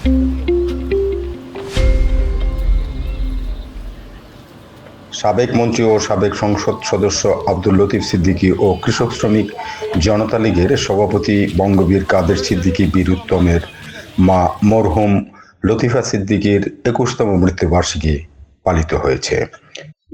সাবেক মন্ত্রী ও সাবেক সংসদ সদস্য আব্দুল লতিফ সিদ্দিকী ও কৃষক শ্রমিক জনতা লীগের সভাপতি বঙ্গবীর কাদের সিদ্দিকী বীর উত্তমের মা মরহুম লতিফা সিদ্দিকীর একুশতম মৃত্যুবার্ষিকী পালিত হয়েছে।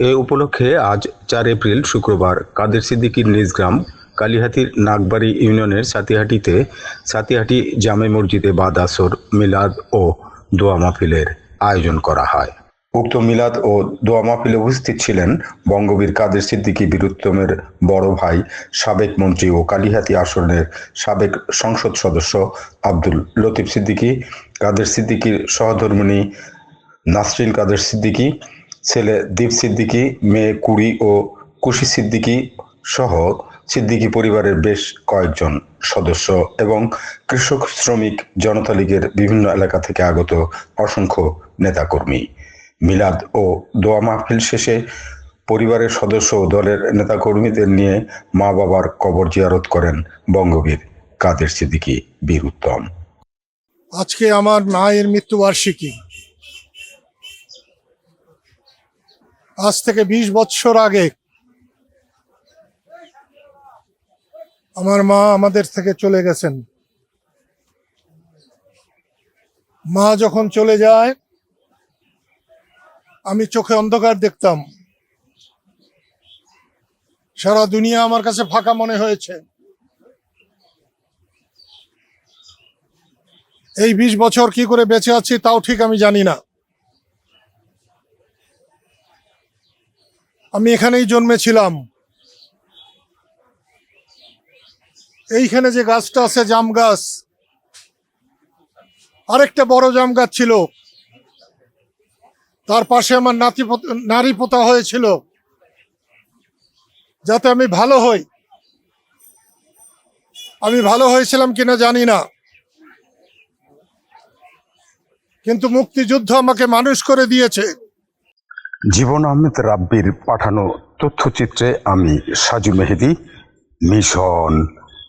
এ উপলক্ষে আজ চার এপ্রিল শুক্রবার কাদের সিদ্দিকীর নিজ গ্রাম কালীহাতির নাগবাড়ি ইউনিয়নের সাতিহাটিতে সাতিহাটি জামে মসজিদে বাদ আসর, মিলাদ ও দোয়া মাহফিলের আয়োজন করা হয়। উক্ত মিলাদ ও দোয়া মাহফিলে উপস্থিত ছিলেন বঙ্গবীর কাদের সিদ্দিকী বীরুত্তমের বড় ভাই সাবেক মন্ত্রী ও কালীহাতি আসনের সাবেক সংসদ সদস্য আব্দুল লতিফ সিদ্দিকী, কাদের সিদ্দিকীর সহধর্মিণী নাসরিন কাদের সিদ্দিকী, ছেলে দীপ সিদ্দিকী, মেয়ে কুড়ি ও কুশি সিদ্দিকী সহ সিদ্দিকী পরিবারের বেশ কয়েকজন সদস্য এবং কৃষক, শ্রমিক, জনতা লীগের বিভিন্ন এলাকা থেকে আগত অসংখ্য নেতাকর্মী। মিলাদ ও দোয়া মাহফিল শেষে পরিবারের সদস্য ও দলের নেতাকর্মীদের নিয়ে মা বাবার কবর জিয়ারত করেন বঙ্গবীর কাদের সিদ্দিকী বীর উত্তম। আজকে আমার মায়ের মৃত্যুবার্ষিকী। আজ থেকে বিশ বছর আগে আমার মা আমাদের থেকে চলে গেছেন। মা যখন চলে যায়, আমি চোখে অন্ধকার দেখতাম। সারা দুনিয়া আমার কাছে ফাঁকা মনে হয়েছে। এই বিশ বছর কি করে বেঁচে আছি তাও ঠিক আমি জানি না। আমি এখানেই জন্মেছিলাম। এইখানে যে গাছটা আছে, জাম গাছ, আরেকটা বড় জাম গাছ ছিল। তার পাশে আমার নাতি নারী পোতা হয়েছিল। যাতে আমি ভালো হই। আমি ভালো হয়েছিলাম কিনা জানি না। কিন্তু মুক্তিযুদ্ধ আমাকে মানুষ করে দিয়েছে। জীবন আহমেদ রাব্বির পাঠানো তথ্যচিত্রে আমি Saju Mehedi, mission.